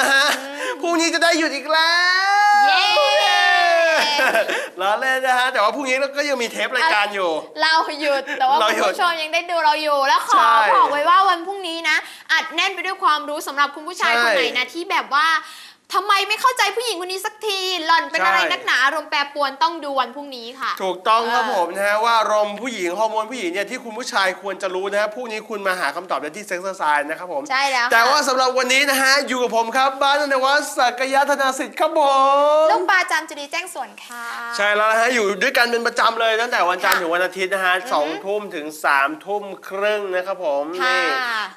นะฮะพรุ่งนี้จะได้หยุดอีกแล้วเย้ล้อเล่นนะฮะ แต่ว่าพรุ่งนี้เราก็ยังมีเทปรายการอยู่ เราหยุด แต่ว่าเราคุณหยุดผู้ชมยังได้ดูเราอยู่ แล้วขใช่อบอกไว้ว่าวันพรุ่งนี้นะ อัดแน่นไปด้วยความรู้สำหรับคุณผู้ชายใช่คนไหนนะที่แบบว่า ทำไมไม่เข้าใจผู้หญิงคนนี้สักที หล่อนเป็นใช่อะไรนักหนาอารมณ์แปรปรวนต้องดูวันพรุ่งนี้ค่ะ ถูกต้องครับเออผมนะฮะว่าอารมณ์ผู้หญิงฮอร์โมนผู้หญิงเนี่ยที่คุณผู้ชายควรจะรู้นะฮะพรุ่งนี้คุณมาหาคำตอบได้ที่เซ็กซ์ไซน์นะครับผมใช่แล้วแต่ค่ะว่าสำหรับวันนี้นะฮะอยู่กับผมครับบ้านนวัฒน์ศักยธนาสิทธิ์ครับผม ลูกปลาจามจุรีแจ้งส่วนค่ะ ใช่แล้วนะฮะอยู่ด้วยกันเป็นประจำเลยตั้งแต่วันจันทร์ค่ะถึงวันอาทิตย์นะฮะสองทุ่มถึง3ามทุ่มครึ่งนะครับผมค่ะ นี่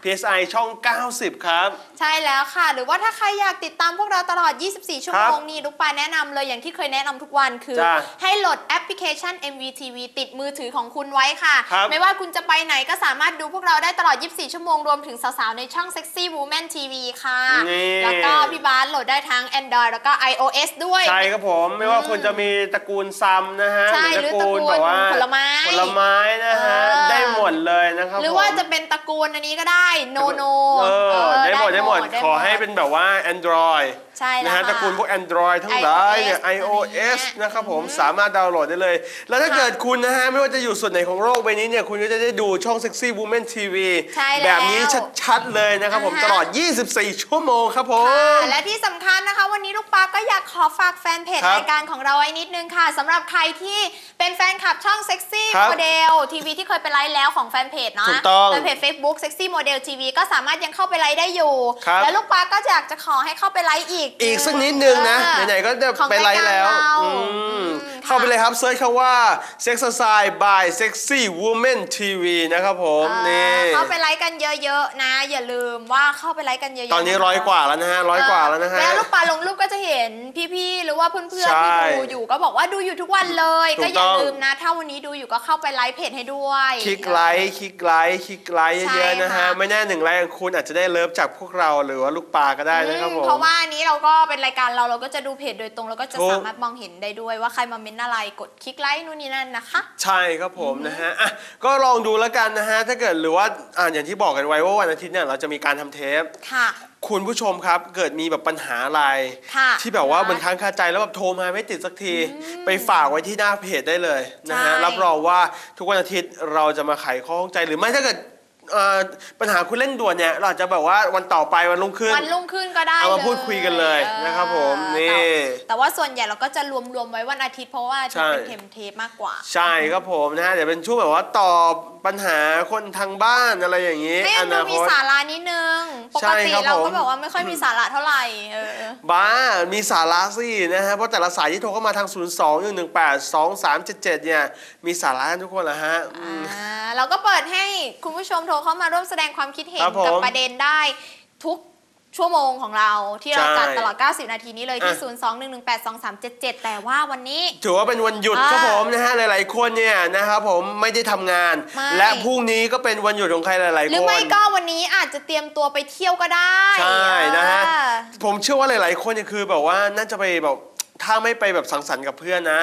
PSI ช่อง 90 ครับ ใช่แล้วค่ะ หรือว่าถ้าใครอยากติดตามพวกเราตลอด 24 ชั่วโมงครับนี่ลูกปลาแนะนำเลยอย่างที่เคยแนะนำทุกวันคือจ้ะให้โหลดแอปพลิเคชัน MVTV ติดมือถือของคุณไว้ค่ะครับไม่ว่าคุณจะไปไหนก็สามารถดูพวกเราได้ตลอด 24 ชั่วโมงรวมถึงสาวๆ ในช่อง Sexy Woman TV ค่ะนี่แล้วก็พี่บาสโหลดได้ทั้ง Android แล้วก็ iOS ด้วย ใช่ครับผม ไม่ว่าคุณจะมีตระกูลซัมนะฮะใช่ตระกูลหรือตระกูลแบบว่าผลไม้ผ ลไม้นะฮะเออได้หมดเลยนะครับหรือผมว่าจะเป็นตระกูลอันนี้ก็ได้โนโนเออได้หมดได้หมด ขอให้เป็นแบบว่า Android ใช่แล้วนะฮะค่ะตระกูลพวก Android ทั้งหลายเนี่ย iOS iOS อะไรอย่างเงี้ยนะครับผมสามารถดาวน์โหลดได้เลย แล้วถ้าค่ะเกิดคุณนะฮะ ไม่ว่าจะอยู่ส่วนไหนของโลกใบนี้เนี่ย คุณก็จะได้ดูช่อง Sexy Woman TV ใช่แล้วแบบนี้ชัดๆเลยนะครับผมอ่าฮะตลอด 24 ชั่วโมงครับผมค่ะและที่สำคัญนะคะ วันนี้ลูกปลาก็อยากขอฝากแฟนเพจครับรายการของเราไว้นิดนึงค่ะสำหรับใครที่เป็นแฟนคลับช่องเซ็กซี่ครับโมเดลทีวีที่เคยไปไลฟ์แล้วของแฟนเพจเนาะถูกต้องแฟนเพจ Facebook Sexy Model TV ก็สามารถยังเข้าไปไลฟ์ได้อยู่ ครับ และลูกปลาก็อยากจะขอให้เข้าไปไลฟ์อีก อีกสักนิดนึงนะ เออไหนๆก็จะของไปไลฟ์แล้วรายการเราอืม อืมเข้าไปเลยครับเซิร์ชคำว่า Sexercise by Sexy Woman TV นะครับผมเออนี่เข้าไปไลฟ์กันเยอะๆนะ อย่าลืมว่าเข้าไปไลฟ์กันเยอะๆตอนนี้ะคะร้อยกว่าแล้วนะฮะร้อยกว่าแล้วนะฮะแล้วลูกปลาลงรูปก็จะเห็นพี่ๆหรือว่าเพื่อนๆใช่ที่ดูอยู่ก็บอกว่าดูอยู่ทุกวันเลยถูกก็อย่าต้องลืมนะ ถ้าวันนี้ดูอยู่ก็เข้าไปไลฟ์เพจให้ด้วยคลิกไลค์คลิกไลค์คลิกไลค์ใช่เยอะๆนะฮะค่ะไม่แน่หนึ่งไลค์ของคุณอาจจะได้เลิฟจากพวกเราหรือว่าลูกปลาก็ได้นะครับผมเพราะว่าอันนี้เราก็เป็นรายการเราเราก็จะดูเพจโดยตรงแล้วก็จะถูกสามารถมองเห็นได้ด้วยว่าใครมาเม้นอะไรกดคลิกไลค์นู่นนี่นั่นนะคะ ใช่ครับผมนะฮะอะก็ลองดูแล้วกันนะฮะ ถ้าเกิดหรือว่าอ่าอย่างที่บอกกันไว้ว่าวันอาทิตย์เนี่ยเราจะมีการทำเทป ค่ะ คุณผู้ชมครับเกิดมีแบบปัญหาอะไร ค่ะที่แบบว่าค่ะบนค้างคาใจแล้วแบบโทรมาไม่ติดสักที ไปฝากไว้ที่หน้าเพจได้เลยนะฮะใช่ รับรองว่าทุกวันอาทิตย์เราจะมาไขข้อข้องใจหรือไม่ถ้าเกิด เอ่อปัญหาคุณเร่งด่วนเนี่ย เราอาจจะแบบว่าวันต่อไปวันรุ่งขึ้น วันรุ่งขึ้นก็ได้เอามาลพูดคุยกันเลยออนะครับผมนี่ แต่แต่ว่าส่วนใหญ่เราก็จะรวมๆไว้วันอาทิตย์เพราะว่าจะเป็นใช่ เทมเทปมากกว่า ใช่ครับผมนะฮะเดี๋ยวเป็นช่วงแบบว่าตอบปัญหาคนทางบ้านอะไรอย่างนี้ให้อมันดูนาคมีตสาระนิดนึง ปใช่กติครับเราผมก็แบบว่าไม่ค่อยมีสาระเท่าไหร่เออบ้ามีสาระสินะฮะเพราะแต่ละสายที่โทรเข้ามาทาง 0 2 1 1 8 2 3 7 7 เนี่ย มีสาระกันทุกคนแหละฮะอืมอ่าเราก็เปิดให้คุณผู้ชมโทรเข้ามาร่วมแสดงความคิดเห็นครับผมกับประเด็นได้ทุก ชั่วโมงของเราที่เราใช่จัดตลอด 90 นาทีนี้เลยที่อะ021182377 แต่ว่าวันนี้ ถือว่าเป็นวันหยุดอ่าครับผมนะฮะ หลายๆคนเนี่ยนะครับผมไม่ได้ทำงานไม่และพรุ่งนี้ก็เป็นวันหยุดของใครหลายๆหรือคนไม่ก็วันนี้อาจจะเตรียมตัวไปเที่ยวก็ได้ ใช่นะฮะอ่าผมเชื่อว่าหลายๆคนเนี่ยคือแบบว่าน่าจะไปแบบ ถ้าไม่ไปแบบสังสรรค์กับเพื่อนนะ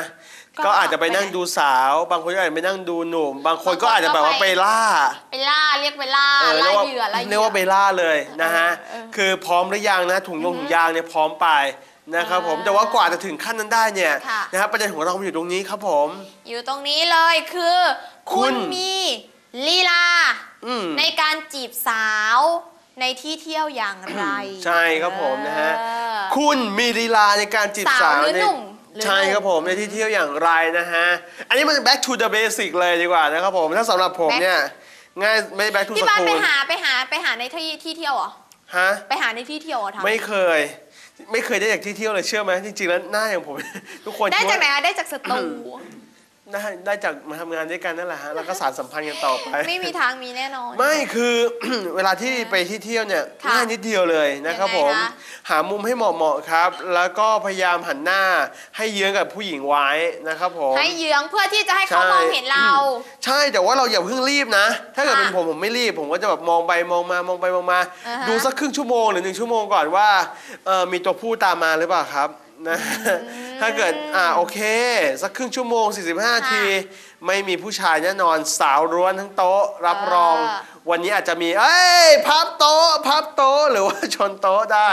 ก็ก็อาจจะไปนั่งดูสาว บางคนก็อาจจะไปนั่งดูหนุ่ม บางคนก็อาจจะแบบว่าไปล่าไปล่าเรียกไปล่าเออล่าเรียกว่าเหยื่อล่าเหยื่อ เรียกว่าไปล่าเลยนะฮะ เออเออคือพร้อมหรือยังนะถุงยงถุงยางเนี่ยพร้อมไปนะครับผมอ่าแต่ว่ากว่าจะถึงขั้นนั้นได้เนี่ยค่ะ นะครับประเด็นของเรามันอยู่ตรงนี้ครับผม อยู่ตรงนี้เลยคือ คุคุณณมีลีลา อืม ในการจีบสาว ในที่เที่ยวอย่างไร ใช่ครับผมนะฮะเออคุณมีลีลาในการจีบสาสาววหรือในหนุ่มหรือใช่หนุ่มครับผมในที่เที่ยวอย่างไรนะฮะ อันนี้มัน back to the basic เลยดีกว่านะครับผม ถ้าสำหรับผม Back- เนี่ยง่ายไม่ back to พี่บ้าน school ไปหาไปหาไปหาในที่ที่เที่ยวเหรอฮะไปหาในที่เที่ยวเหรอทำไม่เคย ไม่เคยได้จากที่เที่ยวเลยเชื่อไหมจริงๆแล้วหน้าอย่างผม ทุกคนได้คิจากไหนว่อะได้จากสตู ได้ได้จากมาทำงานด้วยกันนั่นแหละฮะแล้วก็สารสัมพันธ์กันต่อไป ไม่มีทางมีแน่นอน ไม่คือ เวลาที่ไปที่เที่ยวเนี่ยค่ะง่ายนิดเดียวเลยนะครับยังไงผมคะหามุมให้เหมาะๆครับ แล้วก็พยายามหันหน้าให้เยื้องกับผู้หญิงไว้นะครับผมให้เยื้องเพื่อที่จะให้เขาใช่มองเห็นเรา ใช่แต่ว่าเราอย่าเพิ่งรีบนะ ถ้าเกิดค่ะเป็นผมผมไม่รีบ ผมก็จะแบบมองไปมองมามองไปมองมาอ่าฮะดูสักครึ่งชั่วโมงหรือหนึ่งชั่วโมงก่อนว่าเอ่อมีตัวผู้ตามมาหรือเปล่าครับ นะถ้าเกิดอ่าโอเค สักครึ่งชั่วโมง 45นาที ไม่มีผู้ชายแน่นอนสาวร้วนทั้งโต๊ะรับรอง วันนี้อาจจะมี เอ้ยพับโต๊ะพับโต๊ะหรือว่าชนโต๊ะได้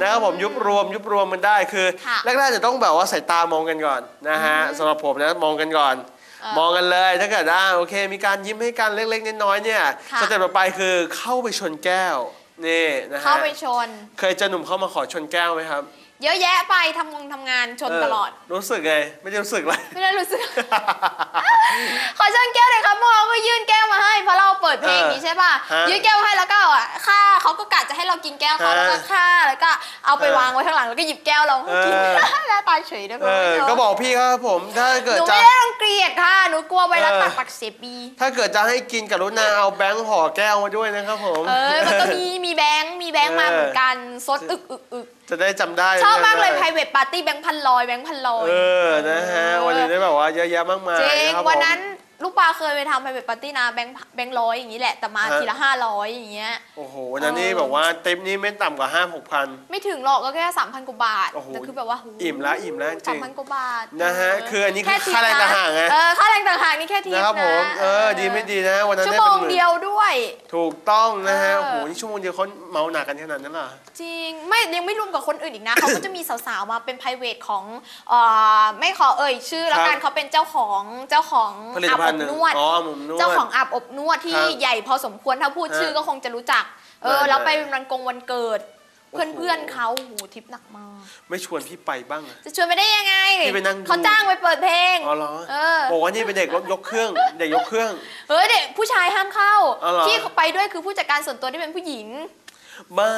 นะครับผมยุบรวม ยุบรวมมันได้คือค่ะแรกๆจะต้องแบบว่าสายตามองกันก่อนนะฮะสำหรับผมนะมองกันก่อนเออมองกันเลยถ้าเกิดอ่าโอเค มีการยิ้มให้กันเล็กๆน้อยๆเนี่ยค่ะสเต็ปต่อไปคือเข้าไปชนแก้วนี่นะฮะเข้าไปชน เคยเจอหนุ่มเข้ามาขอชนแก้วไหมครับ เยอะแยะไปทำงงทำงานชนตลอดเรู้สึกไงไม่ได้รู้สึกเลยไม่ได้รู้สึก ขอชนแก้วเลยครับพวกเราก็ยื่นแก้วมาให้เพราะเราเปิดเพลงนี้ใช่ป่ะฮะยื่นแก้วให้แล้วก็อะค่า เขาก็กะจะให้เรากินแก้วเขาฮะแล้วก็ค่าแล้วก็เอาไปเออวางไว้ข้างหลังแล้วก็หยิบแก้วเรากินเออแล้วตายเฉยด้วยเออก็บอกพี่ครับผมถ้าหเกิดนูจะไม่ได้รังเกียจค่ะหนูกลัวไวรัสเออตับปักเสบบีถ้าเกิดจะให้กินกรุณาเอาแบงค์ห่อแก้วมาด้วยนะครับผมเออมันก็มีมีแบงค์มีแบงค์มาเหมือนกันซดอึกอึกอึกจะได้จำได้ชอบมากเลยจำได้ private party แบงค์พันลอยแบงค์พันลอยเออนะฮะวันนี้ได้แบบว่าเยอะแยะมากมายจริงนะครับวันผมนั้น ลูกปลาเคยไปทำ private party นะแบงค์แบงค์ร้อยอย่างนี้แหละแต่มาฮะ ทีละห้าร้อยอย่างเงี้ย โอ้โหวันนั้นนี่เออ แบบว่าเต็มนี่ไม่ต่ำกว่าห้าหกพัน ไม่ถึงหรอกก็แค่สามพันกว่าบาทโอ้โหแต่คือแบบว่าโหอิ่มละอิ่มละจริงสามพันกว่าบาทนะฮะเคืออันนี้คือแทิปค่าแรงต่างหากไง เออค่าแรงต่างหากนี่แค่ทิปนะครับผมเออดีไม่ดีนะวันนั้นชั่วได้โมเป็นงหมื่นเดียวด้วย ถูกต้องนะฮะเออ โอ้โหนี่ชั่วโมงเดียวเขาเมาหนักกันขนาดนั้นเหรอ จริงไม่ยังไม่รวมกับคนอื่นอีกนะ เขาก็จะมีสาวๆมาเป็น private ของเอ่อไม่ขอเอ่ยชื่อแล้วกันครับเขาเป็นเจ้าของเจ้าของผลิตอาบภัอณฑ์บหนึ่งนวด อ๋อหมุนนวด เจ้าของอาบอบนวดที่ครับใหญ่พอสมควรถ้าพูดฮะชื่อก็คงจะรู้จัก เออได้แล้วได้ไปเป็นวันกงวันเกิด โอ้โห เพื่อนๆเขาโหทิปหนักมาก ไม่ชวนพี่ไปบ้างอะ จะชวนไปได้ยังไงพี่ไปนั่งดู เขาจ้างไปเปิดเพลง อ๋อเหรอเออ บอกว่านี่เป็นเด็กรถยกเครื่อง เด็กยกเครื่อง เฮ้ยเด็กผู้ชายห้ามเข้า อ๋อเหรอ ที่เขาไปด้วยคือผู้จัดการส่วนตัวที่เป็นผู้หญิง บ้า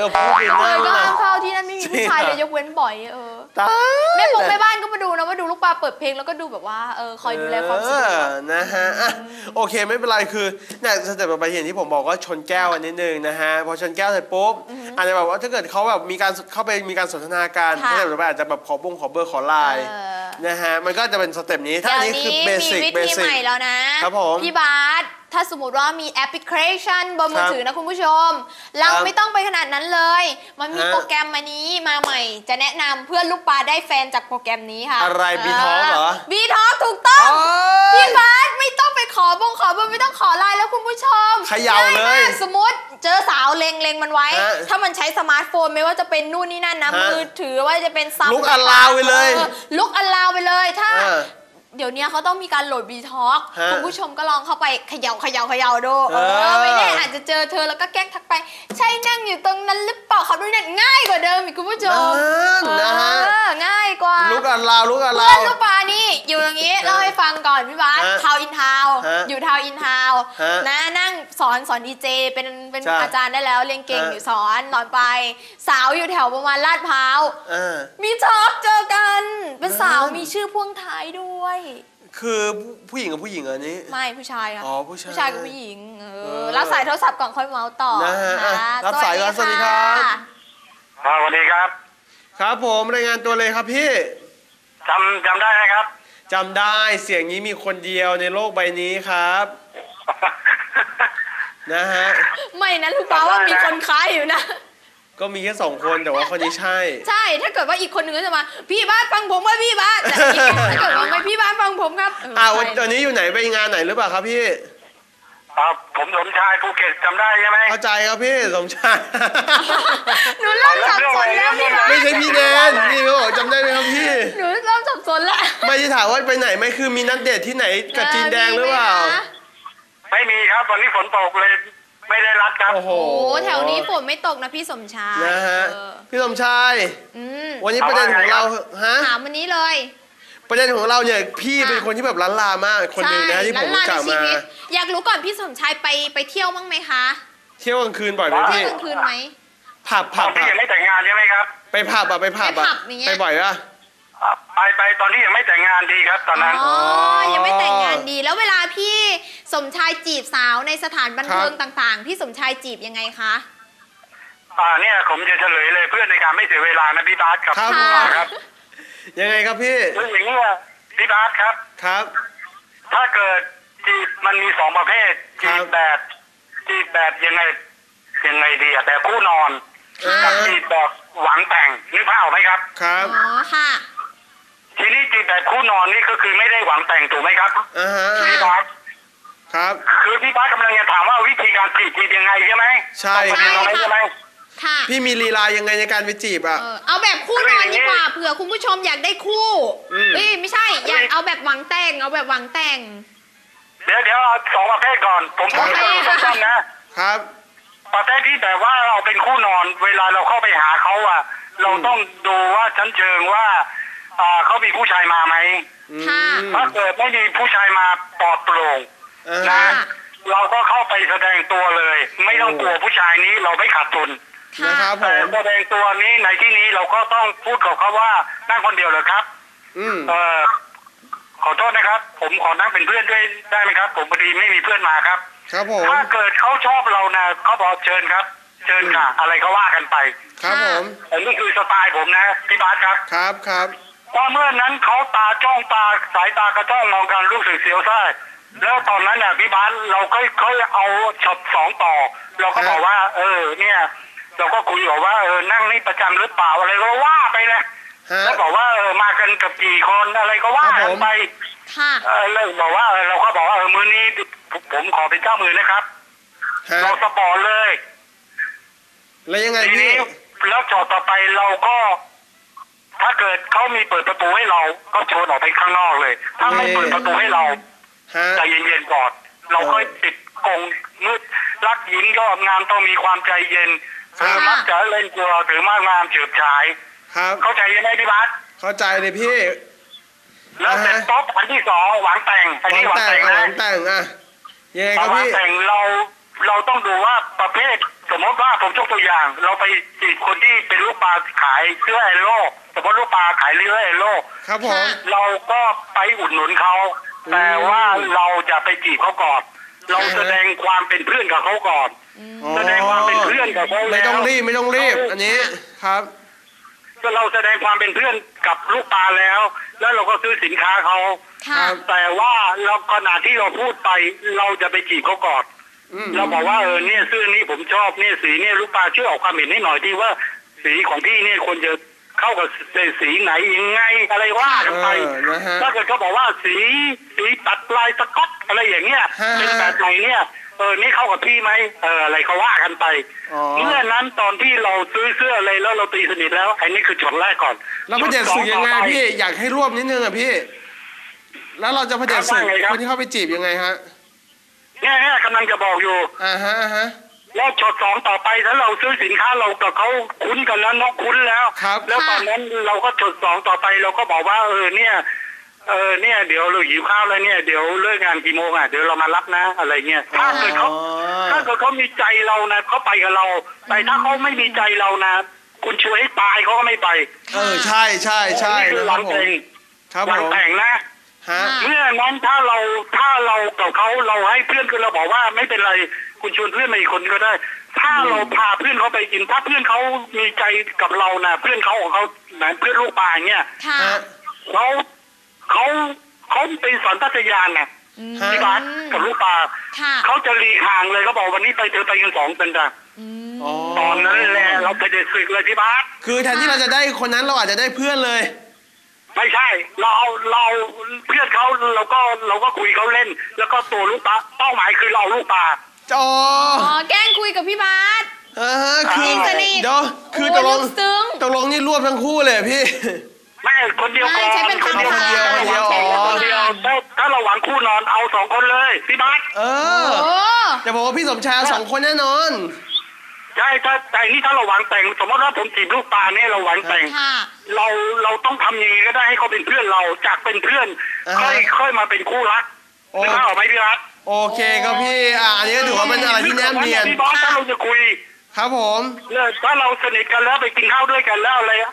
ก็พูดไปเลได้ยก็นะห้ามเข้าที่นั่นไม่มีผู้ชายจริงเหรอเลยยกเว้นบ่อยเออตายแม่บอกแม่บ้านก็มาดูนะว่าดูลูกปลาเปิดเพลงแล้วก็ดูแบบว่าเออคอยดูแลความสะดวเอกอนะฮะอะโอเคไม่เป็นไรคือเนี่ยสเต็ปต่อไปอย่างที่ผมบอกว่าชนแก้วอันนิดนึงนะฮะพอชนแก้วเสร็จปุ๊บอาจจะแบบว่าถ้าเกิดเขาแบบมีการเข้าไปมีการสนทนากันค่ะ สเต็ปต่อไปอาจจะแบบขอบงขอเบอร์ขอไลน์ เออ นะฮะมันก็จะเป็นสเต็ปนี้ถ้าอันนี้คือเบเดี๋ยวสิกมีเบวิธีสิก ใหม่แล้วนะครับผมพี่บาสถ้าสมมติว่ามีแอปพลิเคชันบนมือครับถือนะคุณผู้ชม เราครับไม่ต้องไปขนาดนั้นเลย มันมีฮะ โปรแกรมมานี้มาใหม่ จะแนะนำเพื่อนลูกปลาได้แฟนจากโปรแกรมนี้ค่ะอะไร BeeTalk เหรอ บีทอถูกต้องโอ้พี่ยบาสไม่ต้องไป ขอบงขอเบอร์ไม่ต้องขอไลน์แล้วคุณผู้ชมเขย่าเลยง่มกสมมติเจอสาวเลงเลงมันไว้ ฮะถ้ามันใช้สมาร์ทโฟนไม่ว่าจะเป็นนู่นนี่นั่นนะฮะมือถือว่าจะเป็นซับลุก allow ไปเลยลุกอัลลาวไปเลยถ้า เออเดี๋ยวนี้เขาต้องมีการโหลดบีทอ k ฮะคุณผู้ชมก็ลองเข้าไปเขย่าเขย่าเขย่าดูเอเอออไม่แน่อาจจะเจอเธอแล้วก็แกล้งทักไป ใช่นั่งอยู่ตรงนั้นหรือเปล่าเขาดูเน็ตง่ายกว่าเดิมอีกคุณผู้ชมนั่นนะฮะ เออ ง่ายกว่าลุกอันลาวลุกอันเพื่ลาอนวลูกปลานี่อยู่อย่างนี้เล่าให้ฟังก่อนพี่บาสฮะทาวอินทาวฮะอยู่ทาวอินทาวฮะนะนั่งสอนสอนดีเจเป็นเป็นจ้ะอาจารย์ได้แล้วเรียนเก่งฮะ อยู่สอนสอนไป สาวอยู่แถวประมาณลาดพร้าวอ่ามีท็อปเจอกัน เป็นสาวนั่นมีชื่อพ่วงท้ายด้วย คือผู้หญิงกับผู้หญิงเหรออันนี้ ไม่ผู้ชายค่ะอ๋อผู้ชายผู้ชายกับผู้หญิงเอเอออรับสายโทรศัพท์ก่อนค่อยเมาส์ต่อนะฮะอะนะรับสายก่อนสวัสดีครับะอ่าสวัสดีครับ ครับผมรายงานตัวเลยครับพี่ จำจำได้ไหมครับจำได้เสียงนี้มีคนเดียวในโลกใบนี้ครับ นะฮะ ไม่นะลูกป้าว่ามีคนคล้ายอยู่นะ ก็มีแค่สองคนแต่ว่าคนนี้ใช่ ใช่ถ้าเกิดว่าอีกคนนึงก็จะมา พี่บ้านฟังผมว่าพี่บ้านแต่อีกคนถ้าเกิดว่าไม่พี่บ้านฟังผมครับเอ่าวันใช่ตอนนี้อยู่ไหนไปงานไหนหรือเปล่าครับพี่ อ่าผมสมชายภูเก็ตจำได้ใช่ไหมเข้าใจครับพี่สมชาย หนูเริ่มสับสนแล้วพี่บ้านไม่ใช่พี่แนนพี่เขาบอกจำได้ไหมครับพี่ หนูเริ่มสับสนแล้วไม่ได้ถามว่าไปไหนไหมคือมีนัดเดทที่ไหนกับจีนแดงหรือเปล่ามีไหมคะไม่มีครับวันนี้ฝนตกเลยไม่ได้รัดครับ โอ้โหโอ้แถวนี้ฝนไม่ตกนะพี่สมชายนะฮะเออพี่สมชายอืมวันนี้ประเด็นของเราฮะถามวันนี้เลย ประเด็นของเราเนี่ยพี่เป็นคนที่แบบล้านลามากคนหนึ่งนะใช่ที่ผมล้รู้นจัลากในชีมาวิตอยากรู้ก่อนพี่สมชายไปไปเที่ยวบ้างไหมคะเที่ยวกลางคืนบ่อยไหมเที่ยวพี่กลางคืนไหมผับตผัอบนที่อะยังไม่แต่งงานใช่ไหมครับ ไปผับอะไปผับอะไปผับอย่างเงี้ยไปบ่อยปะอ่าไปไปตอนที่ยังไม่แต่งงานดีครับตอนนั้นอ๋ออ๋อยังไม่แต่งงานดี แล้วเวลาพี่สมชายจีบสาวในสถานบันเทิงครับต่าง ๆ พี่สมชายจีบยังไงคะอ่าเนี่ยผมจะเฉลยเลยเพื่อในการไม่เสียเวลานะพี่บาสกับครับคุณป้าครับ ยังไงครับพี่คืออย่างนี้ยพี่บาสครับ ครับ ถ้าเกิดจีบมันมีสองประเภทครัจีบ บแบบจีบแบบยังไงยังไงดีอะแบบคู่นอนอ่ากับจีบแบบหวังแต่งนึกภาพออกไหมครับ ครับอ๋อค่ะ ทีนี้จีบแบบคู่นอนนี่ก็คือไม่ได้หวังแต่งถูกไหมครับอ่าฮะค่ะพี่บาสครับ คือพี่บาสกำลังจะถามว่าวิธีการจีบจีบยังไงใช่ไหมใช่ต้องเป็นยังไงใช่ไหม ค่ะ พี่มีลีลายังไงในการไปจีบอะ เออเอาแบบคู่นอนดีกว่าเผื่อคุณผู้ชมอยากได้คู่อืม เอ้ยไม่ใช่อยากเอาแบบหวังแต่งเอาแบบหวังแต่ง เดี๋ยวเดี๋ยวเอาสองประเภทก่อน ผมพูดโอเคสั้นๆนะครับ ประเภทที่แบบว่าเราเป็นคู่นอน เวลาเราเข้าไปหาเขาอะเราต้องดูว่าชั้นเชิงว่าอ่าเขามีผู้ชายมาไหมอืมค่ะถ้าเกิดไม่มีผู้ชายมาปลอดโปร่งอ่านะฮะเราก็เข้าไปแสดงตัวเลย ไม่ต้องกลัวผู้ชายนี้เราไม่ขาดทุน ค่ะ นะครับผแต่ม แสดงตัวนี้ในที่นี้เราก็ต้องพูดกับเขาว่านั่งคนเดียวเหรอครับ อืม เออขอโทษนะครับ ผมขอนั่งเป็นเพื่อนด้วยได้ไหมครับ ผมพอดีไม่มีเพื่อนมาครับ ครับผม ถ้าเกิดเขาชอบเรานะเขาบอกเชิญครับ เชิญค่ะ อะไรก็ว่ากันไปครับผม อันนี้คือสไตล์ผมนะพี่บาสครับ ครับครับพอเมื่อนั้นเขาตาจ้องตาสายตากระจ้องมองกันรู้สึกเสียวไส้แล้วตอนนั้นน่ะพี่บาสเราก็เคยเอาช็อตสองต่อ เราก็บอกว่า เออ เนี่ย เราก็คุยบอกว่าเออนั่งนี่ประจำหรือเปล่าอะไรก็ว่าไปนะฮะแล้วบอกว่าเออมากันกับกี่คนอะไรก็ว่าครับกัผนมไปค่ะเออแล้วบอกว่าเออเราก็บอกว่าเออมือนี้ผมผมขอเป็นเจ้ามือนะครับฮะเราสปอร์ตเลย แล้วยังไงทีพี่นี้แล้วจอดต่อไปเราก็ ถ้าเกิดเขามีเปิดประตูให้เรา ก็ชวนออกไปข้างนอกเลย ถ้าไม่เปิดประตูให้เราฮะใจเย็นๆก่อนเราค่อยติดกรงมืดรักหญิงยอดงามต้องมีความใจเย็น ครัเธบอมักจะเล่นกลัวหรือมากงามเฉิบฉาย ครับ เข้าใจยังไงพี่บัสเข้าใจเลยพี่แล้วเสร็จอ่าฮะป๊บอันที่สองหวังแต่งอันหวันี้งหวังแต่งแต่งอะหนะวังแต่งอะยังไงคพอรับหวังพี่แต่งเราเราต้องดูว่าประเภทสมมติว่าผมยกตัวอย่าง เราไปจีบคนที่เป็นลูกปลาขายเสื้อแอโร่สมมติลูกปลาขายเรือแอโร่ครับผมค่ะเราก็ไปอุดหนุนเขาอืมแต่ว่าเราจะไปจีบเขาก่อน เราแสดงความเป็นเพื่อนกับเขาก่อนอ๋อ แสดงความเป็นเพื่อนกับเขาแล้วไม่ต้องรีบไม่ต้องรีบ อันนี้ครับเราแสดงความเป็นเพื่อนกับลูกปลาแล้ว แล้วเราก็ซื้อสินค้าเขาค่ะแต่ว่าเราขณะที่เราพูดไป เราจะไปจีบเขาก่อนอืมเราบอกว่าเออเนี่ยเสื้อนี้ผมชอบเนี่ยสีเนี่ยลูกปลาช่วยออกความเห็นให้หน่อยที่ว่า สีของพี่เนี่ยควรจะเข้ากับสีไหนยังไงอะไรว่ากันไปเออนะฮะถ้าเกิดเขาบอกว่าสีสีตัดลายสก๊อตอะไรอย่างเงี้ยฮะเป็นแบบไหนเนี่ย เออนี่เข้ากับพี่ไหมเอออะไรเขาว่ากันไปอ๋อ เมื่อนั้นตอนที่เราซื้อเสื้ออะไรแล้วเราตีสนิทแล้วอันนี้คือช็อตแรกก่อนเราพระเดชศึกยังไงช็อตต่อป พี่อยากให้รวบนิดนึงอะพี่ แล้วเราจะพระเดชศึกว่าไงครับ คนที่เข้าไปจีบยังไงฮะเนี่ยเนี่ยกำลังจะบอกอยู่ อ่าฮะอ่าฮะ แล้วช็อตสองต่อไปถ้าเราซื้อสินค้าเรากับเขาคุ้นกันแล้วเนกคุ้นแล้ว ครับ แล้วตอนนั้นเราก็ช็อตสองต่อไปเราก็บอกว่าเออเนี่ย เออเนี่ยเดี๋ยวเราหิวข้าวแล้วเนี่ยเดี๋ยวเลิกงานกี่โมงอะเดี๋ยวเรามารับนะอะไรเงี้ยถ้าเกิดเขาอ๋อถ้าเกิดเขามีใจเรานะเขาไปกับเรา แต่ถ้าเขาไม่มีใจเรานะ คุณช่วยให้ตายเขาก็ไม่ไป เออใช่ใช่ใช่นี่คือนะหควัรับงผมแต่งครับหผวังมแต่งนะฮะเมื่อนั้นถ้าเราถ้าเรากับเขาเราให้เพื่อนคือเราบอกว่าไม่เป็นไรคุณชวนเพื่อนมาอีกคนก็ได้ ถ้าเราพาเพื่อนเขาไปกิน ถ้าเพื่อนเขามีใจกับเรานะเพื่อนเขาของเขาเหมือนเพื่อนลูกปลาอย่างเงี้ยค่ะฮะเขา เขาเขาเป็นสันทัตยานนะอืมฮะพี่บาสกับลูกปลาค่ะเขาจะหลีกห่างเลยเขาบอกวันนี้ไปเธอไปกันสองเป็นจ้ะอืมอ๋อตอนนั้นแหละเราไปเด็ดศึกเลยพี่บาสคือแทนที่เราจะได้คนนั้นเราอาจจะได้เพื่อนเลย ไม่ใช่ เราเอาเราเพื่อนเขาเราก็เราก็คุยเขาเล่น แล้วก็ตัวลูกปลาเป้าหมายคือเราลูกปลาอ๋ออ๋อแกล้งคุยกับพี่บาสอ่าฮะคือจริงสนิทเดี๋ยวคือตโอ้กลงลึกซึ้งตกลงนี่รวบทั้งคู่เลยพี่ ไม่คนเดียวก่อนไม่ใช่เป็นคนเดียวคนเดียวคนเดียวอ๋อคนเดียวถ้าถ้าเราหวังคู่นอนเอาสองคนเลยพี่บาสเอโอ้อจะบอกว่าพี่สมชายเอาสองคนแน่นอน ใช่ถ้าแต่นี่ถ้าเราหวังแต่ง สมมติว่าผมจีบลูกปลาเนี่ยเราหวังแต่ง ค่ะเราเราต้องทำยังไงก็ได้ให้เขาเป็นเพื่อนเราจากเป็นเพื่อน อ่าฮะค่อยค่อยมาเป็นคู่รักโอ้ นึกภาพออกไหมพี่รัฐโอเคครับพี่อ่าอันนี้ก็ถือว่าเป็นอะไรที่แนบเนียนพี่บอสถ้าเราจะคุยครับผม เนี่ยถ้าเราสนิทกันแล้วไปกินข้าวด้วยกันแล้วอะไรอะ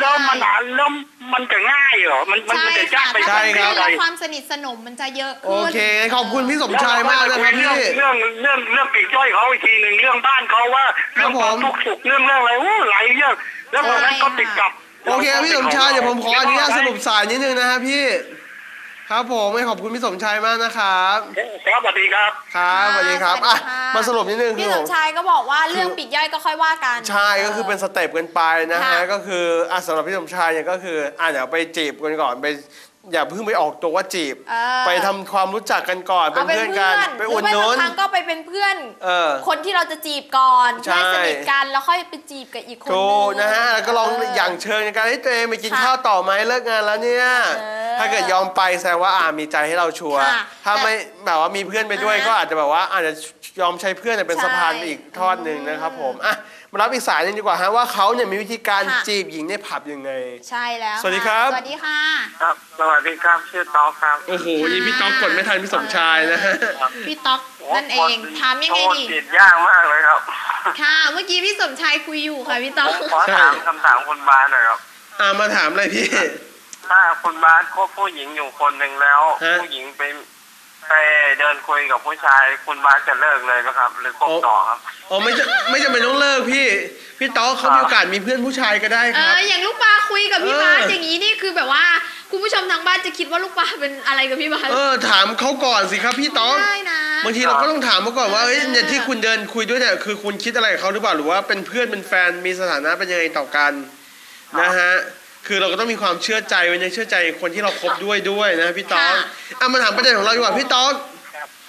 แล้วมันหาแล้วมันจะง่ายเหรอมันมันใช่มันจะยาค่ะกไปใช่ถ้าครับเป็นเพื่อนแล้วความสนิทสนมมันจะเยอะโอขึ้น เค ขอบคุณพี่สมชายมากนะครับพี่ เรื่องเรื่องเรื่องปีกย่อยเขาอีกทีหนึ่งเรื่องบ้านเขาว่าเรื่องครับผมความทุกข์สุขเรื่องเรื่องอะไรโอ้หลายเรื่องแล้ววันนั้นก็ติดกับ โอเคครับพี่สมชายเดี๋ยวผมขออนุญาตสรุปสายนิดนึงนะครับพี่ ครับผมไม่ขอบคุณพี่สมชายมากนะครับครับสวัสดีครับครับสวัสดีครับอะสวัสดีค่ะมาสรุปนิดนึงคืพี่อสผมมชายก็บอกว่าเรื่องปลีกย่อยก็ค่อยว่ากันใช่ก็คือเป็นสเต็ปกันไปนะฮะค่ะก็คืออะสำหรับพี่สมชายเนี่ยก็คืออะเดี๋ยวไปจีบกันก่อนไป อย่าเพิ่งไปออกตัวว่าจีบ เออ ไปทำความรู้จักกันก่อนเป็เอานเป็นเพื่อนเพื่กัอนนไปหรือุอดไม่หนุบางนครั้งก็ไปเป็นเพื่อน เออคนที่เราจะจีบก่อนใช่ เพื่อให้สนิทกันแล้วค่อยไปจีบกับอีกคนถูนึกงนะฮะแล้วก็ลองเอย่างเชิญในการให้ตัวเองไปกินค่ะข้าวต่อไหมเลิกงานแล้วเนี่ย เออถ้าเกิดยอมไปแสดงว่าอ่ามีใจให้เราชัวร์ค่ะถ้าไม่แบบว่ามีเพื่อนไปด้วยอ่าฮะก็อาจจะแบบว่าอาจจะยอมใช้เพื่อนเนี่ยเป็นใช่สะพานไปอีกทอดหนึ่งนะครับผมอะมารับอีกสายหนึงดีกว่าฮะว่าเขาเนี่ยมีวิธีการค่ะ จีบหญิงในผับยังไง ใช่แล้วสวัสดีครับ สวัสดีค่ะ ครับ สวัสดีครับ ชื่อต๊อกครับ โอ้โหนี่พี่ต๊อกกดไม่ทันพี่สมชายนะฮะ พี่ต๊อกนั่นเองถามยังไงดีโทรติดยากมากเลยครับ ค่ะ เมื่อกี้พี่สมชายคุยอยู่ค่ะพี่ต๊อก ผมขอถามคำถามคุณบาสหน่อยครับ อ่ามาถามเลยพี่ ถ้าคุณบาสคบผู้หญิงอยู่คนหนึ่งแล้ว ฮะ ผู้หญิงไป ไปเดินคุยกับผู้ชายคุณบาสจะเลิกเลยไหมครับ หรือคบต่อครับ อ๋อไม่จะไม่จำเป็นต้องเลิกพี่ พี่ต๊อกเขามีโอกาสมีเพื่อนผู้ชายก็ได้เอครับ ออย่างลูกปลาคุยกับพี่เออบาสอย่างนี้นี่คือแบบว่าคุณผู้ชมทางบ้านจะคิดว่าลูกปลาเป็นอะไรกับพี่บาสเออถามเขาก่อนสิครับพี่ต๊อกได้นะ บางทีเราก็ต้องถามเขาก่อนว่าเอ้ยเนี่ยที่คุณเดินคุยด้วยเนี่ยคือคุณคิดอะไรกับเขาหรือเปล่าหรือว่าเป็นเพื่อนเป็นแฟนมีสถานะเป็นยังไงต่อกันนะฮะ คือเราก็ต้องมีความเชื่อใจไว้ในเชื่อใจคนที่เราคบด้วยด้วยนะพี่ต๊อกอะมาถามประเด็นของเราดีกว่าพี่ต๊อก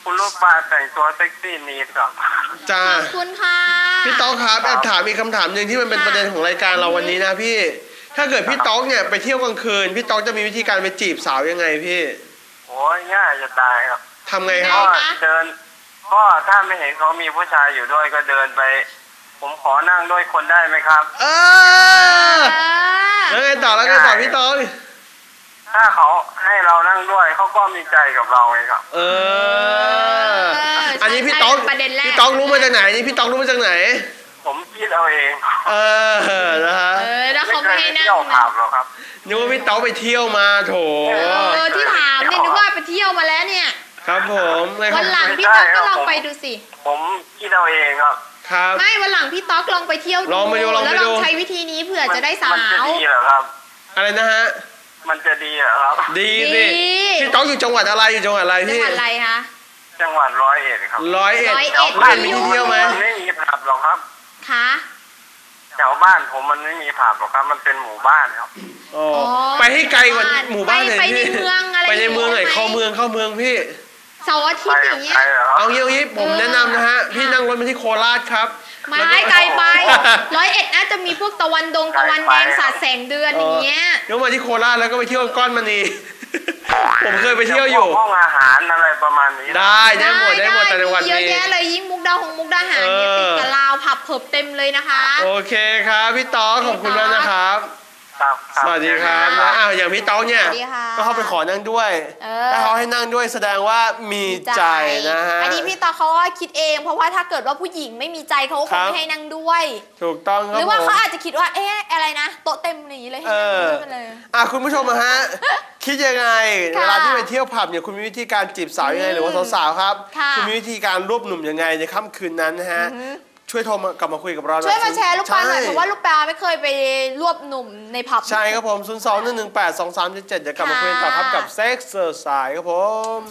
คุณลูกปลาแต่งตัวเซ็กซี่นีดครับจ้าขอบคุณค่ะ พี่ต๊อกครับแอบถามอีกคำถามหนึ่งที่มันเป็นประเด็นของรายการเราวันนี้นะพี่ ถ้าเกิดพี่ต๊อกเนี่ยไปเที่ยวกลางคืน พี่ต๊อกจะมีวิธีการไปจีบสาวยังไงพี่โอ้ยง่ายจะตายครับทำไงคก็รับเดินก็ถ้าไม่เห็นเขามีผู้ชายอยู่ด้วยก็เดินไป ผมขอนั่งด้วยคนได้ไหมครับ เออเอแล้วอไงต่อแล้วไงต่อพี่ต๊อกถ้าเขาให้เรานั่งด้วยเขาก็มีใจกับเราไงครับ เออ อันนี้พี่ต๊อกประเด็นแรกพี่ต๊อกรู้มาจากไหนนี่พี่ต๊อกรู้มาจากไหน ผมคิดเอาเอง เออนะฮะเออแล้วไม่เขาเคไม่ยให้ไปนั่งเที่ยวผับหรอกครับนึกว่าพี่ต๊อกไปเที่ยวมาโถเออที่ถามเนี่ยนึกว่าไปเที่ยวมาแล้วเนี่ย ครับผมเลยควัรับนหลังพี่ต๊อกก็ลองไปดูสิ ผมคิดเอาเองครับ ครับ ไม่วันหลังพี่ต๊อกลองไปเที่ยวลองไปดูลองไปดูแล้วลองใช้วิธีนี้เผื่อจะได้สามันจะว ดีเหรอครับ อะไรนะฮะ มันจะดีเหรอครับ ดีดี สิพี่ต๊อกอยู่จังหวัดอะไรอยู่จังหวัดอะไรจังพี่หวัดอะไรคะ จังหวัดร้อยเอ็ดครับร้อยเอ็ดร้อยเอ็ดไม่เห็นมีที่เที่ยวไหมนไม่มีผับหรอกครับคะแถวบ้านผมมันไม่มีผับหรอกครับ มันเป็นหมู่บ้านครับ อ๋อไปให้ไกลกว่าหมู่บ้านไปหน่อยไปในพี่เมืองอะไรไปในเมืองหน่อยได้ไเข้าเมืองเข้าเมืองพี่ เสาร์อาทิไปตย์อกับย่างเงี้ยใครเหรอครับเอางี้เอางี้ผมแนะนำนะฮะ พี่นั่งรถมาที่โคราชครับ ไม้แล้วก็ไกลไปร้อยเอ็ดน่าจะมีพวกตะวันดงตะวันแดงสาดแสงเดือนอย่างเงี้ยเดี๋ยวมาที่โคราชแล้วก็ไปเที่ยวก้อนมณี ผมเคยไปเที่ยวอยู่ ห้องอาหารอะไรประมาณนี้ ได้ได้หมดได้หมดแต่ในวันเยอะนี้ แยะเลยยิ่งมุกดาหงมุกดาหารเนี่ยเออติดกับลาวผับเผิบเต็มเลยนะคะ โอเคครับ พี่ต๊อกขอบคุณมากนะครับ ครับ สวัสดีครับครันะบอ้าวอย่างพี่ต๊อกเนี่ย สวัสดีค่ะ ก็เข้าไปขอนั่งด้วย เออถ้าเขาให้นั่งด้วยแสดงว่ามีใจนะฮะ อันนี้พี่ตาเขาก็คิดเอง เพราะว่าถ้าเกิดว่าผู้หญิงไม่มีใจเขาก็คครังบ ไม่ให้นั่งด้วย ถูกต้องคหรับรือว่าผมเขาอาจจะคิดว่า เอ๊ะ อะไรนะ โต๊ะเต็มอย่างนี้เลยให้เอนั่งอด้วยไปเลย อะคุณผู้ชมนะฮะ คิดยังไงค่ะเวลาที่ไปเที่ยวผับเนี่ยคุณมีวิธีการจีบสาวยังไงหรือว่าสาวๆครับค่ะ ณมีวิธีการรวบหนุ่มยังไงในค่ำคืนนั้นนะฮะ ช่วยโทรมากลับมาคุยกับเราหน่อช่วยมาแชร์ลูกปลาหน่อยใช่เพราะว่าลูกปลาไม่เคยไปรวบหนุ่มในผับ ใช่ครับผม 0 2 1 1 8 2 3 7 7เดี๋ยวกลับมาคุยกันต่อครับกับเซ็กเซอร์สายครับผม